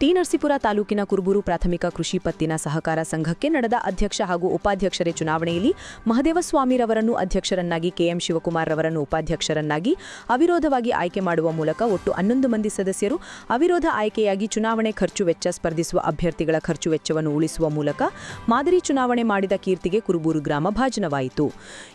T Narasipura ತಾಲೂಕಿನ ಕುರುಬೂರು ಪ್ರಾಥಮಿಕ ಕೃಷಿ ಪತ್ತಿನ ಸಹಕಾರ ಸಂಘಕ್ಕೆ ನಡೆದ ಅಧ್ಯಕ್ಷ ಹಾಗೂ ಉಪಾಧ್ಯಕ್ಷರೇ ಚುನಾವಣೆಯಲ್ಲಿ ಮಹದೇವಸ್ವಾಮಿರವರನ್ನು ಅಧ್ಯಕ್ಷರನ್ನಾಗಿ ಕೆಎಂ ಶಿವಕುಮಾರ್ ರವರನ್ನು ಉಪಾಧ್ಯಕ್ಷರನ್ನಾಗಿ ಅವಿರೋಧವಾಗಿ ಆಯ್ಕೆ ಮಾಡುವ ಮೂಲಕ ಒಟ್ಟು ಹನ್ನೊಂದು ಮಂದಿ ಸದಸ್ಯರು ಅವಿರೋಧ ಆಯ್ಕೆಯಾಗಿ ಚುನಾವಣೆ ಖರ್ಚು ವೆಚ್ಚ ಸ್ಪರ್ಧಿಸುವ ಅಭ್ಯರ್ಥಿಗಳ ಖರ್ಚು ವೆಚ್ಚವನ್ನು ಉಳಿಸುವ ಮೂಲಕ ಮಾದರಿ ಚುನಾವಣೆ ಮಾಡಿದ ಕೀರ್ತಿಗೆ ಕುರುಬೂರು ಗ್ರಾಮ ಭಾಜನವಾಯಿತು.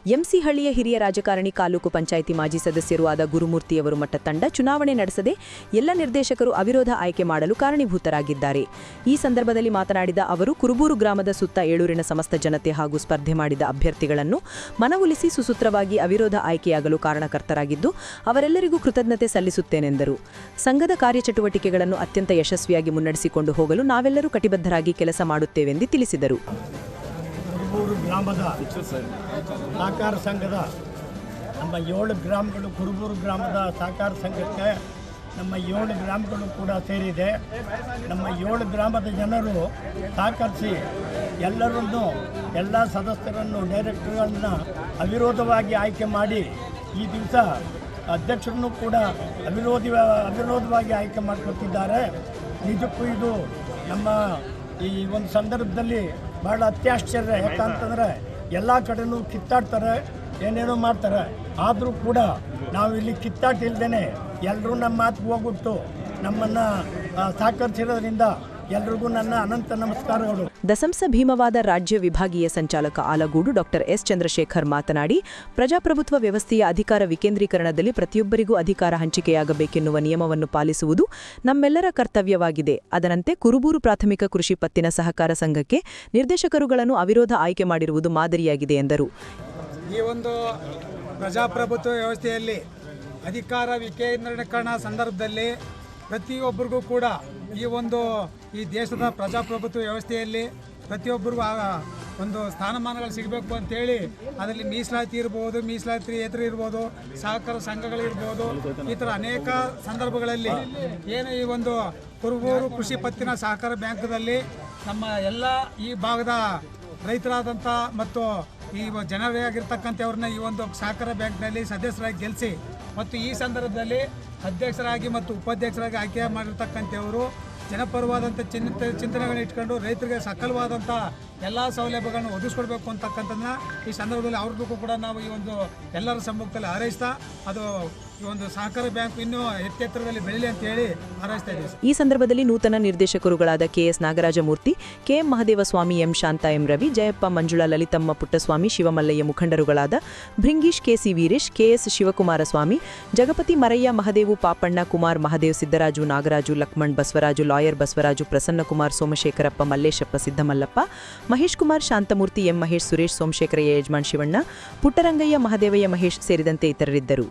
ಎಂಸಿ ಹಳ್ಳಿಯ ಹಿರಿಯ ರಾಜಕಾರಣಿ ತಾಲೂಕು ಪಂಚಾಯಿತಿ ಮಾಜಿ ಸದಸ್ಯರೂ ಆದ ಗುರುಮೂರ್ತಿಯವರು ಮಟ್ಟ ತಂಡ ಚುನಾವಣೆ ನಡೆಸದೆ ಎಲ್ಲ ನಿರ್ದೇಶಕರು ಅವಿರೋಧ ಆಯ್ಕೆ ಮಾಡಲು ಕಾರಣೀಭೂತರಾಗಿದ್ದಾರೆ ಈ ಸಂದರ್ಭದಲ್ಲಿ ಮಾತನಾಡಿದ ಅವರು, ಕುರುಬೂರು ಗ್ರಾಮದ ಸುತ್ತ ಏಳೂರಿನ ಸಮಸ್ತ ಜನತೆ ಹಾಗೂ ಸ್ಪರ್ಧೆ ಮಾಡಿದ ಅಭ್ಯರ್ಥಿಗಳನ್ನು ಮನವೊಲಿಸಿ ಸುಸೂತ್ರವಾಗಿ ಅವಿರೋಧ ಆಯ್ಕೆಯಾಗಲು ಕಾರಣಕರ್ತರಾಗಿದ್ದು, ಅವರೆಲ್ಲರಿಗೂ ಕೃತಜ್ಞತೆ ಸಲ್ಲಿಸುತ್ತೇನೆಂದರು. ಸಂಘದ ಕಾರ್ಯಚಟುವಟಿಕೆಗಳನ್ನು ಅತ್ಯಂತ ಯಶಸ್ವಿಯಾಗಿ ಮುನ್ನಡೆಸಿಕೊಂಡು ಹೋಗಲು ನಾವೆಲ್ಲರೂ ಕಟಿಬದ್ಧರಾಗಿ ಕೆಲಸ ಮಾಡುತ್ತೇವೆಂದು ತಿಳಿಸಿದರು. ಗ್ರಾಮದ ಸಹಕಾರ ಸಂಘದ ನಮ್ಮ ಏಳು ಗ್ರಾಮಗಳು ಕುರುಬೂರು ಗ್ರಾಮದ ಸಹಕಾರ ಸಂಘಕ್ಕೆ ನಮ್ಮ ಏಳು ಗ್ರಾಮಗಳು ಕೂಡ ಸೇರಿದೆ. ನಮ್ಮ ಏಳು ಗ್ರಾಮದ ಜನರು ಸಹಕರಿಸಿ ಎಲ್ಲರನ್ನು, ಎಲ್ಲ ಸದಸ್ಯರನ್ನು, ಡೈರೆಕ್ಟರ್ಗಳನ್ನ ಅವಿರೋಧವಾಗಿ ಆಯ್ಕೆ ಮಾಡಿ ಈ ದಿವಸ ಅಧ್ಯಕ್ಷರನ್ನು ಕೂಡ ಅವಿರೋಧಿ, ಅವಿರೋಧವಾಗಿ ಆಯ್ಕೆ ಮಾಡಿಕೊಟ್ಟಿದ್ದಾರೆ. ನಿಜಕ್ಕೂ ಇದು ನಮ್ಮ ಈ ಒಂದು ಸಂದರ್ಭದಲ್ಲಿ ಭಾಳ ಅತ್ಯಾಶ್ಚರ್ಯ. ಯಾಕಂತಂದರೆ ಎಲ್ಲ ಕಡೆನೂ ಕಿತ್ತಾಡ್ತಾರೆ, ಏನೇನೋ ಮಾಡ್ತಾರೆ. ಆದರೂ ಕೂಡ ನಾವು ಇಲ್ಲಿ ಕಿತ್ತಾಟ ಎಲ್ಲರೂ ನಮ್ಮ ಮಾತು ಹೋಗ್ಬಿಟ್ಟು ನಮ್ಮನ್ನು ಸಹಕರಿಸಿರೋದ್ರಿಂದ ಎಲ್ರಿಗೂ ನನ್ನ ಅನಂತ ನಮಸ್ಕಾರಗಳು. ದಸಂಸ ಭೀಮವಾದ ರಾಜ್ಯ ವಿಭಾಗೀಯ ಸಂಚಾಲಕ ಆಲಗೂಡು ಡಾಕ್ಟರ್ ಎಸ್ ಚಂದ್ರಶೇಖರ್ ಮಾತನಾಡಿ ಪ್ರಜಾಪ್ರಭುತ್ವ ವ್ಯವಸ್ಥೆಯ ಅಧಿಕಾರ ವಿಕೇಂದ್ರೀಕರಣದಲ್ಲಿ ಪ್ರತಿಯೊಬ್ಬರಿಗೂ ಅಧಿಕಾರ ಹಂಚಿಕೆಯಾಗಬೇಕೆನ್ನುವ ನಿಯಮವನ್ನು ಪಾಲಿಸುವುದು ನಮ್ಮೆಲ್ಲರ ಕರ್ತವ್ಯವಾಗಿದೆ. ಅದರಂತೆ ಕುರುಬೂರು ಪ್ರಾಥಮಿಕ ಕೃಷಿ ಪತ್ತಿನ ಸಹಕಾರ ಸಂಘಕ್ಕೆ ನಿರ್ದೇಶಕರುಗಳನ್ನು ಅವಿರೋಧ ಆಯ್ಕೆ ಮಾಡಿರುವುದು ಮಾದರಿಯಾಗಿದೆ ಎಂದರು. ಈ ಒಂದು ಪ್ರಜಾಪ್ರಭುತ್ವ ವ್ಯವಸ್ಥೆಯಲ್ಲಿ ಅಧಿಕಾರ ವಿಕೇಂದ್ರೀಕರಣ ಸಂದರ್ಭದಲ್ಲಿ ಪ್ರತಿಯೊಬ್ಬರಿಗೂ ಕೂಡ ಈ ಒಂದು ಈ ದೇಶದ ಪ್ರಜಾಪ್ರಭುತ್ವ ವ್ಯವಸ್ಥೆಯಲ್ಲಿ ಪ್ರತಿಯೊಬ್ಬರಿಗೂ ಒಂದು ಸ್ಥಾನಮಾನಗಳು ಸಿಗಬೇಕು ಅಂತೇಳಿ ಅದರಲ್ಲಿ ಮೀಸಲಾತಿ ಇರ್ಬೋದು, ಮೀಸಲಾತಿ ಎದುರು ಇರ್ಬೋದು, ಸಹಕಾರ ಸಂಘಗಳಿರ್ಬೋದು ಈ ಥರ ಅನೇಕ ಸಂದರ್ಭಗಳಲ್ಲಿ ಏನು ಈ ಒಂದು ಕುರುಬೂರು ಕೃಷಿ ಪತ್ತಿನ ಸಹಕಾರ ಬ್ಯಾಂಕ್ದಲ್ಲಿ ನಮ್ಮ ಎಲ್ಲ ಈ ಭಾಗದ ರೈತರಾದಂಥ ಮತ್ತು ಈ ಜನರಾಗಿರ್ತಕ್ಕಂಥವ್ರನ್ನ ಈ ಒಂದು ಸಹಕಾರ ಬ್ಯಾಂಕ್ನಲ್ಲಿ ಸದಸ್ಯರಾಗಿ ಗೆಲ್ಲಿಸಿ ಮತ್ತು ಈ ಸಂದರ್ಭದಲ್ಲಿ ಅಧ್ಯಕ್ಷರಾಗಿ ಮತ್ತು ಉಪಾಧ್ಯಕ್ಷರಾಗಿ ಆಯ್ಕೆ ಮಾಡಿರ್ತಕ್ಕಂಥವರು, ಜನಪರವಾದಂಥ ಚಿಂತೆ ಚಿಂತನೆಗಳನ್ನ ಇಟ್ಕೊಂಡು ರೈತರಿಗೆ ಸಕಲವಾದಂಥ ಎಲ್ಲ ಸೌಲಭ್ಯಗಳನ್ನು ಒದಗಿಸ್ಕೊಡ್ಬೇಕು ಅಂತಕ್ಕಂಥದ್ದನ್ನ ಈ ಸಂದರ್ಭದಲ್ಲಿ ಅವ್ರಿಗೂ ಕೂಡ ನಾವು ಈ ಒಂದು ಎಲ್ಲರ ಸಮ್ಮುಖದಲ್ಲಿ ಹಾರೈಸ್ತಾ ಅದು ಈ ಒಂದು ಸಹಕಾರ ಬ್ಯಾಂಕ್ ಇನ್ನೂ ಎತ್ತೆತ್ತರದಲ್ಲಿ ಬೆಳಿಲಿ ಅಂತ ಹೇಳಿ ಹಾರೈಸ್ತಾ ಇದ್ದೀವಿ ಈ ಸಂದರ್ಭದಲ್ಲಿ ನೂತನ ನಿರ್ದೇಶಕರುಗಳಾದ KS Nagarajamurthy KM Mahadevaswamy, M Shantha M Ravi, Jayappa Manjula, Lalithamma Puttaswamy, Shivamallaiah ಮುಖಂಡರುಗಳಾದ Bhringeesh KC Veeresh KS Shivakumaraswamy, Jagapathi Marayya, Mahadevu Papanna, Kumar Mahadev, Siddaraju, Nagaraju, Lakshman Basavaraju, lawyer Basavaraju, Prasannakumar, Somashekarappa, Mallesappa, Siddamallappa Mahesh Kumar Shanthamurthy M Mahesh Suresh Somashekaraiah Yajaman Shivanna Puttarangaiah Mahadevaiah Mahesh ಸೇರಿದಂತೆ ಇತರರಿದ್ದರು.